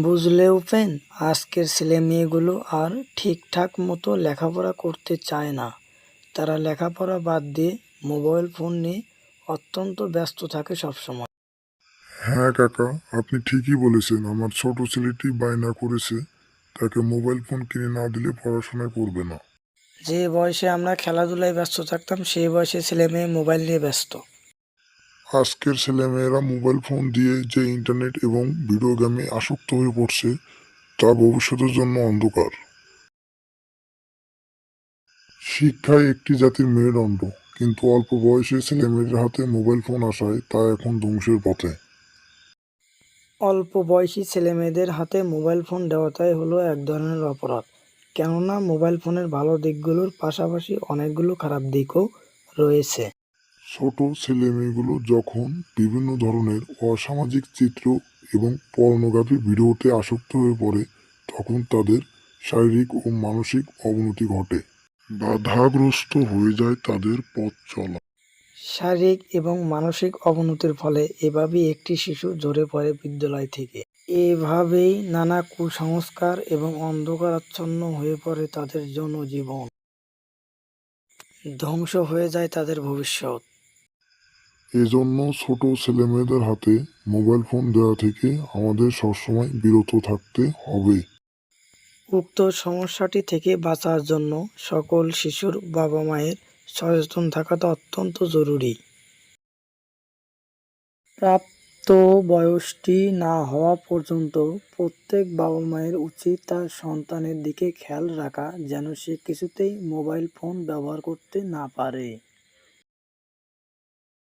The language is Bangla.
বুঝলে উপেন আজকের ছেলে মেয়েগুলো আর ঠিকঠাক মতো লেখাপড়া করতে চায় না। তারা লেখাপড়া বাদ দিয়ে মোবাইল ফোন নিয়ে অত্যন্ত ব্যস্ত থাকে সবসময়। হ্যাঁ কাকা আপনি ঠিকই বলেছেন। আমার ছোট ছেলেটি বায়না করেছে তাকে মোবাইল ফোন কিনে না দিলে পড়াশোনা করবে না। যে বয়সে আমরা খেলাধুলায় ব্যস্ত থাকতাম সেই বয়সে ছেলে মেয়ে মোবাইল নিয়ে ব্যস্ত। আজকের ছেলেমেয়েরা মোবাইল ফোন দিয়ে যে ইন্টারনেট এবং ভিডিও গেমে আসক্ত হয়ে পড়ছে, তা ভবিষ্যতের জন্য অন্ধকার। শিক্ষা একটি জাতির মেরুদণ্ড কিন্তু অল্প বয়সে ছেলেমেয়েদের হাতে মোবাইল ফোন আসায় তা এখন ধ্বংসের পথে। অল্প বয়সী ছেলেমেয়েদের হাতে মোবাইল ফোন দেওয়াটাই হলো এক ধরনের অপরাধ। কেননা, মোবাইল ফোনের ভালো দিকগুলোর পাশাপাশি অনেকগুলো খারাপ দিকও রয়েছে। ছোট ছেলেমেয়েগুলো যখন বিভিন্ন ধরনের অসামাজিক চিত্র এবং পর্নোগ্রাফি ভিডিওতে আসক্ত হয়ে পড়ে, তখন তাদের শারীরিক ও মানসিক অবনতি ঘটে। বাধাগ্রস্ত হয়ে যায় তাদের পথ চলা। শারীরিক এবং মানসিক অবনতির ফলে এভাবেই একটি শিশু ঝরে পড়ে বিদ্যালয় থেকে। এভাবেই নানা কুসংস্কার এবং অন্ধকারাচ্ছন্ন হয়ে পড়ে তাদের জনজীবন। ধ্বংস হয়ে যায় তাদের ভবিষ্যৎ। এজন্য ছোট ছেলেমেয়েদের হাতে মোবাইল ফোন দেওয়া থেকে আমাদের সবসময় বিরত থাকতে হবে। উক্ত সমস্যাটি থেকে বাঁচার জন্য সকল শিশুর বাবা মায়ের সচেতন থাকাটা অত্যন্ত জরুরি। প্রাপ্ত বয়সটি না হওয়া পর্যন্ত প্রত্যেক বাবা মায়ের উচিত তার সন্তানের দিকে খেয়াল রাখা, যেন সে কিছুতেই মোবাইল ফোন ব্যবহার করতে না পারে।